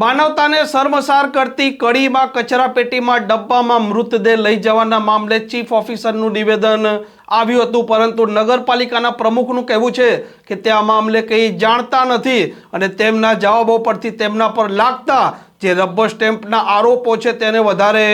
માનવતાને શર્મસાર કરતી કડીમાં કચરા પેટીમાં ડબ્બામાં મૃતદેહ લઈ જવાના મામલે ચીફ ઓફિસરનું નિવેદન આવ્યું હતું. પરંતુ નગરપાલિકાના પ્રમુખનું કહેવું છે કે તે આ મામલે કંઈ જાણતા નથી અને તેમના જવાબો પરથી તેમના પર લાગતા જે રબર સ્ટેમ્પના આરોપો છે તેને વધારે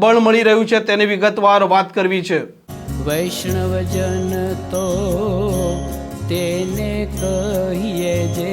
બળ મળી રહ્યું છે તેની વિગતવાર વાત કરવી છે. વૈષ્ણવજન તો તેને કહીએ જે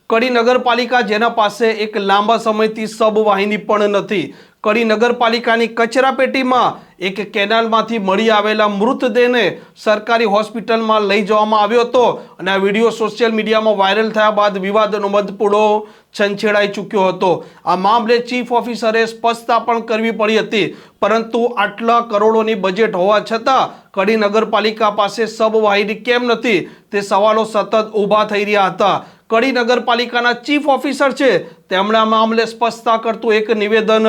કડી નગરપાલિકા જેના પાસે એક લાંબા સમયથી સબ વાહિની પણ નથી. કડી નગરપાલિકાની કચરા પેટીમાં એક કેનાલમાંથી મળી આવેલા મૃતદેહને સરકારી હોસ્પિટલમાં લઈ જવામાં આવ્યો હતો અને આ વીડિયો સોશિયલ મીડિયામાં વાયરલ થયા બાદ વિવાદનો મધપૂડો છંછેડાઈ ચૂક્યો હતો. આ મામલે ચીફ ઓફિસરે સ્પષ્ટતા પણ કરવી પડી હતી, પરંતુ આટલા કરોડોની બજેટ હોવા છતાં કડી નગરપાલિકા પાસે સબવાહિની કેમ નથી તે સવાલો સતત ઊભા થઈ રહ્યા હતા. કડી નગરપાલિકાના ચીફ ઓફિસર છે. તેમણે આ મામલે સ્પષ્ટતા કરતું એક નિવેદન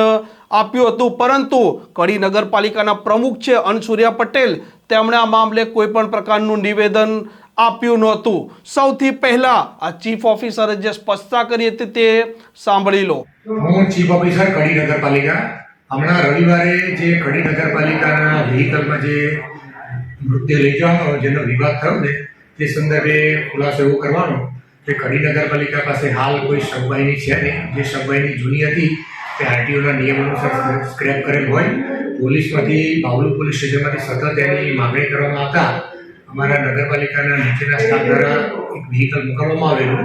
આપ્યું હતું. પરંતુ કડી નગરપાલિકાના પ્રમુખ છે અનસુર્યા પટેલ, તેમણે આ મામલે કોઈપણ પ્રકારનું નિવેદન આપ્યું નહોતું. સૌથી પહેલા આ ચીફ ઓફિસરે જે સ્પષ્ટતા કરી હતી તે સાંભળી લો. હું ચીફ ઓફિસર કડી નગરપાલિકા. હમણાં રવિવારે જે કડી નગરપાલિકાના વ્હીકલમાં જે મૃત્યુ લઈ જવાનો જેનો વિવાદ થયો ને, તે સંદર્ભે ખુલાસો એવો કરવાનો કે કડી નગરપાલિકા પાસે હાલ કોઈ સબવાહિની છે નહીં. જે સબવાહિની જૂની હતી, તે આરટીઓના નિયમ અનુસાર સ્ક્રેપ કરેલ હોય. પોલીસમાંથી બાવલુ પોલીસ સ્ટેશનમાંથી સતત એની માગણી કરવામાં આવતા અમારા નગરપાલિકાના નીચેના સ્ટાફ દ્વારા એક વ્હીકલ મોકલવામાં આવેલું.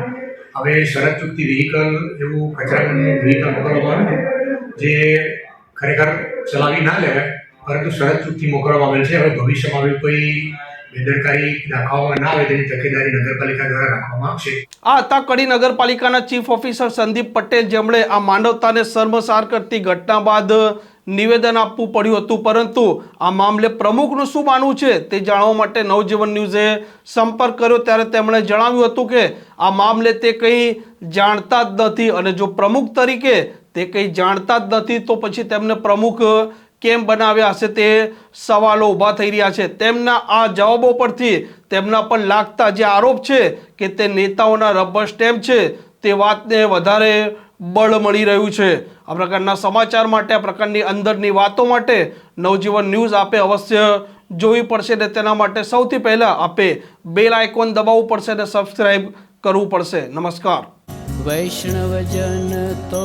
હવે શરત ચૂકતી વ્હીકલ એવું કચરાનું વ્હીકલ મોકલવામાં આવ્યું જે ખરેખર ચલાવી ના લેવાય, પરંતુ શરત ચૂકતી મોકલવામાં આવેલ છે. હવે ભવિષ્યમાં આવી કોઈ બેદરકારી દાખવવામાં ના આવે તેની તકેદારી નગરપાલિકા દ્વારા રાખવામાં આવશે. આ હતા કડી નગરપાલિકાના ચીફ ઓફિસર સંદીપ પટેલ જેમણે આ માનવતાને શર્મસાર કરતી ઘટના બાદ નિવેદન આપવું પડ્યું હતું. પરંતુ આ મામલે પ્રમુખનું શું માનવું છે તે જાણવા માટે નવજીવન ન્યૂઝે સંપર્ક કર્યો. ત્યારે તેમણે જણાવ્યું હતું કે આ મામલે તે કંઈ જાણતા જ નથી. અને જો પ્રમુખ તરીકે તે કંઈ જાણતા જ નથી, તો પછી તેમને પ્રમુખ કેમ બનાવ્યા હશે તે સવાલો ઊભા થઈ રહ્યા છે. તેમના આ જવાબો પરથી તેમના પર લાગતા જે આરોપ છે કે તે નેતાઓના રબર સ્ટેમ્પ છે તે વાતને વધારે બળ મળી રહ્યું છે. આ પ્રકારના સમાચાર માટે, આ પ્રકારની અંદરની વાતો માટે નવજીવન ન્યૂઝ આપે અવશ્ય જોવી પડશે ને તેના માટે સૌથી પહેલાં આપે બેલ આઇકોન દબાવવું પડશે અને સબસ્ક્રાઈબ કરવું પડશે. નમસ્કાર. વૈષ્ણવજન તો